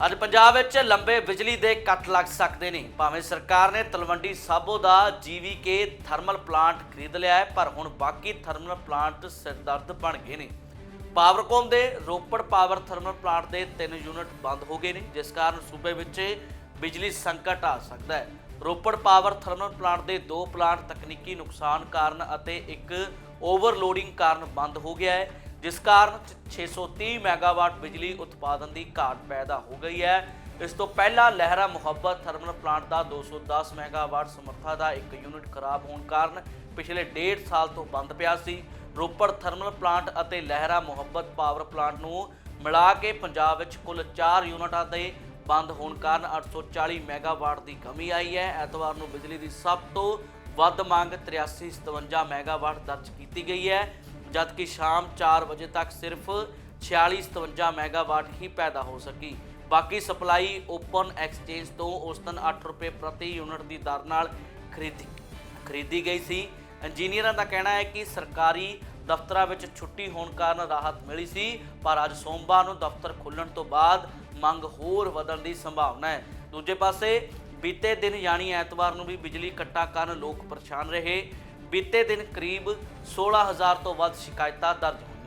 ਅੱਜ ਪੰਜਾਬ ਵਿੱਚ ਲੰਬੇ ਬਿਜਲੀ ਦੇ ਕੱਟ ਲੱਗ ਸਕਦੇ ਨੇ। ਭਾਵੇਂ ਸਰਕਾਰ ਨੇ ਤਲਵੰਡੀ ਸਾਬੋ ਦਾ ਜੀਵੀਕੇ ਥਰਮਲ ਪਲਾਂਟ ਖਰੀਦ ਲਿਆ ਹੈ, ਪਰ ਹੁਣ ਬਾਕੀ ਥਰਮਲ ਪਲਾਂਟ ਸਿਰਦਰਦ ਬਣ ਗਏ ਨੇ। ਪਾਵਰਕੌਮ ਦੇ ਰੋਪੜ ਪਾਵਰ ਥਰਮਲ ਪਲਾਂਟ ਦੇ ਤਿੰਨ ਯੂਨਿਟ ਬੰਦ ਹੋ ਗਏ ਨੇ, ਜਿਸ ਕਾਰਨ ਸੂਬੇ ਵਿੱਚ ਬਿਜਲੀ ਸੰਕਟ ਆ ਸਕਦਾ ਹੈ। ਰੋਪੜ ਪਾਵਰ ਥਰਮਲ ਪਲਾਂਟ ਦੇ ਦੋ ਪਲਾਂਟ ਤਕਨੀਕੀ ਨੁਕਸਾਨ ਕਾਰਨ ਅਤੇ ਇੱਕ ਓਵਰਲੋਡਿੰਗ ਕਾਰਨ ਬੰਦ ਹੋ ਗਿਆ ਹੈ। ਜਿਸ ਕਾਰਨ 630 ਮੈਗਾਵਾਟ ਬਿਜਲੀ ਉਤਪਾਦਨ ਦੀ ਘਾਟ ਪੈਦਾ ਹੋ ਗਈ ਹੈ। ਇਸ ਤੋਂ ਪਹਿਲਾਂ ਲਹਿਰਾ ਮੁਹੱਬਤ ਥਰਮਲ ਪਲਾਂਟ ਦਾ 210 ਮੈਗਾਵਾਟ ਸਮਰੱਥਾ ਦਾ ਇੱਕ ਯੂਨਿਟ ਖਰਾਬ ਹੋਣ ਕਾਰਨ ਪਿਛਲੇ ਡੇਢ ਸਾਲ ਤੋਂ ਬੰਦ ਪਿਆ ਸੀ। ਰੋਪੜ ਥਰਮਲ ਪਲਾਂਟ ਅਤੇ ਲਹਿਰਾ ਮੁਹੱਬਤ ਪਾਵਰ ਪਲਾਂਟ ਨੂੰ ਮਿਲਾ ਕੇ ਪੰਜਾਬ ਵਿੱਚ ਕੁੱਲ 4 ਯੂਨਿਟਾਂ ਦੇ ਬੰਦ ਹੋਣ ਕਾਰਨ 840 ਮੈਗਾਵਾਟ ਦੀ ਕਮੀ ਆਈ ਹੈ। ਐਤਵਾਰ ਨੂੰ ਬਿਜਲੀ ਦੀ ਸਭ ਤੋਂ ਵੱਧ ਮੰਗ 8357 ਮੈਗਾਵਾਟ ਦਰਜ ਕੀਤੀ ਗਈ ਹੈ। ਜਦਕਿ ਸ਼ਾਮ 4 ਵਜੇ ਤੱਕ ਸਿਰਫ 4657 ਮੈਗਾਵਾਟ ਹੀ ਪੈਦਾ ਹੋ ਸਕੀ। ਬਾਕੀ ਸਪਲਾਈ ਓਪਨ ਐਕਸਚੇਂਜ ਤੋਂ ਔਸਤਨ 8 ਰੁਪਏ ਪ੍ਰਤੀ ਯੂਨਿਟ ਦੀ ਦਰ ਨਾਲ ਖਰੀਦੀ ਖਰੀਦੀ ਗਈ ਸੀ। ਇੰਜੀਨੀਅਰਾਂ ਦਾ ਕਹਿਣਾ ਹੈ ਕਿ ਸਰਕਾਰੀ ਦਫ਼ਤਰਾਂ ਵਿੱਚ ਛੁੱਟੀ ਹੋਣ ਕਾਰਨ ਰਾਹਤ ਮਿਲੀ ਸੀ, ਪਰ ਅੱਜ ਸੋਮਵਾਰ ਨੂੰ ਦਫ਼ਤਰ ਖੁੱਲਣ ਤੋਂ ਬਾਅਦ ਮੰਗ ਹੋਰ ਵਧਣ ਦੀ ਸੰਭਾਵਨਾ ਹੈ। ਦੂਜੇ ਪਾਸੇ, ਬੀਤੇ ਦਿਨ ਯਾਨੀ ਐਤਵਾਰ ਨੂੰ ਵੀ ਬਿਜਲੀ ਕੱਟਾਂ ਕਾਰਨ ਲੋਕ ਪਰੇਸ਼ਾਨ ਰਹੇ। ਬੀਤੇ ਦਿਨ ਕਰੀਬ 16000 ਤੋਂ ਵੱਧ ਸ਼ਿਕਾਇਤਾਂ ਦਰਜ ਹੋਈਆਂ।